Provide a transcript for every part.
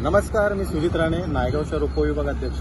नमस्कार मी सुजित राणे नायगावच्या उपविभाग अध्यक्ष.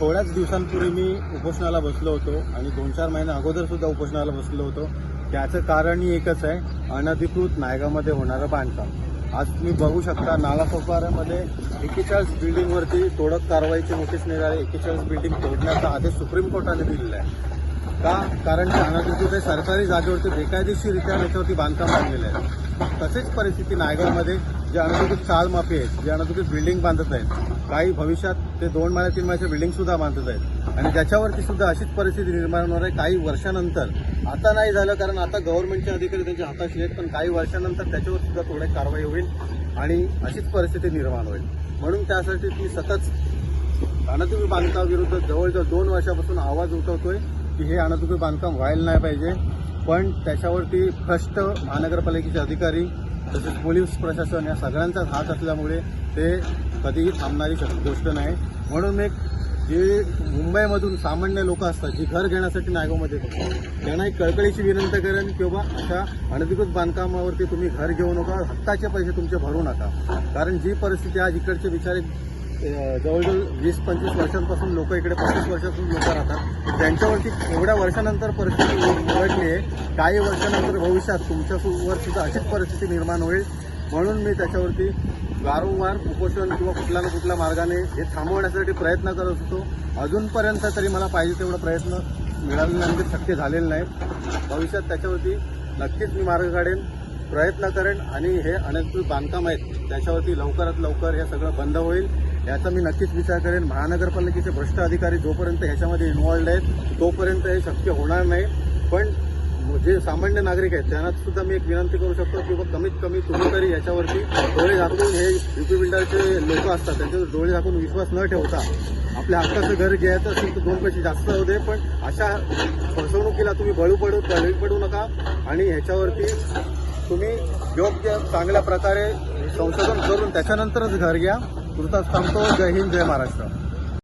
थोड्याच दिवसांपूर्वी मी उपोषणाला बसलो होतो आणि दोन चार महिन्या अगोदर सुद्धा उपोषणाला बसलो होतो. त्याचं कारणही एकच आहे अनधिकृत नायगावमध्ये होणारं बांधकाम. आज तुम्ही बघू शकता नालासोपाऱ्यामध्ये एकेचाळीस एक्केचाळीस बिल्डिंगवरती तोडक कारवाईचे नोटीस निघाले एक्केचाळीस बिल्डिंग तोडण्याचा आदेश सुप्रीम कोर्टाने दिलेला आहे. का? कारण ते अनधिकृत आहे सरकारी जागेवरती बेकायदेशीररित्या याच्यावरती बांधकाम बांधलेलं आहे. तसेच परिस्थिती नायगावमध्ये जे अनधिकृत चाळ माफी आहेत जे अनधिकृत बिल्डिंग बांधत आहेत काही भविष्यात ते दोन महिन्या तीन माळ्याच्या बिल्डिंग सुद्धा बांधत आहेत. आणि त्याच्यावरती सुद्धा अशीच परिस्थिती निर्माण होणार आहे. काही वर्षानंतर आता नाही झालं कारण आता गव्हर्नमेंटचे अधिकारी त्यांच्या हाताशी आहेत पण काही वर्षानंतर त्याच्यावर सुद्धा थोडी कारवाई होईल आणि अशीच परिस्थिती निर्माण होईल. म्हणून त्यासाठी ती सतत अनधिकृत बांधकामाविरुद्ध जवळजवळ दोन वर्षापासून आवाज उठवतोय. की हे अनधिकृत बांधकाम व्हायला नाही पाहिजे. पण त्याच्यावरती भ्रष्ट महानगरपालिकेचे अधिकारी तसेच पोलीस प्रशासन या सगळ्यांचाच हात असल्यामुळे ते कधीही थांबणारी गोष्ट नाही. म्हणून एक जे मुंबईमधून सामान्य लोक असतात जी घर घेण्यासाठी नायगावमध्ये त्यांना एक कळकळीची विनंती करेन की बाबा अशा अनधिकृत बांधकामावरती तुम्ही घर घेऊ नका हक्काचे पैसे तुमचे भरू नका. कारण जी परिस्थिती आज इकडचे बिचारे जवळजवळ वीस पंचवीस वर्षांपासून लोक इकडे पस्तीस वर्षापासून लोक राहतात. त्यांच्यावरती एवढ्या वर्षानंतर परिस्थिती उलटली आहे काही वर्षानंतर भविष्यात तुमच्यावर सुद्धा अशीच परिस्थिती निर्माण होईल. म्हणून मी त्याच्यावरती वारंवार उपोषण किंवा कुठल्या ना कुठल्या मार्गाने हे थांबवण्यासाठी प्रयत्न करत होतो. अजूनपर्यंत तरी मला पाहिजे तेवढा प्रयत्न मिळाल्यानंतर म्हणजे शक्य झालेलं नाही. भविष्यात त्याच्यावरती नक्कीच मी मार्ग काढेन प्रयत्न करेन आणि हे अनेक बांधकाम आहेत त्याच्यावरती लवकरात लवकर हे सगळं बंद होईल. याचा मी नक्कीच विचार करेन. महानगरपालिकेचे भ्रष्ट अधिकारी जोपर्यंत ह्याच्यामध्ये इन्व्हॉल्ड आहेत तोपर्यंत हे शक्य होणार नाही. पण जे सामान्य नागरिक आहेत त्यांना सुद्धा मी एक विनंती करू शकतो की कमीत कमी तुम्ही तरी याच्यावरती डोळे झाकून हे युपी बिल्डरचे लोक असतात त्यांच्यावर डोळे झाकून विश्वास न ठेवता आपल्या हक्काचं घर घ्यायचं असेल तर दोन पैसे जास्त होऊ दे. पण अशा फसवणुकीला तुम्ही बळू पडू बळी पडू नका आणि ह्याच्यावरती तुम्ही योग्य चांगल्या प्रकारे संशोधन करून त्याच्यानंतरच घर घ्या. तुर्तास थांबतो जय हिंद जय महाराष्ट्र.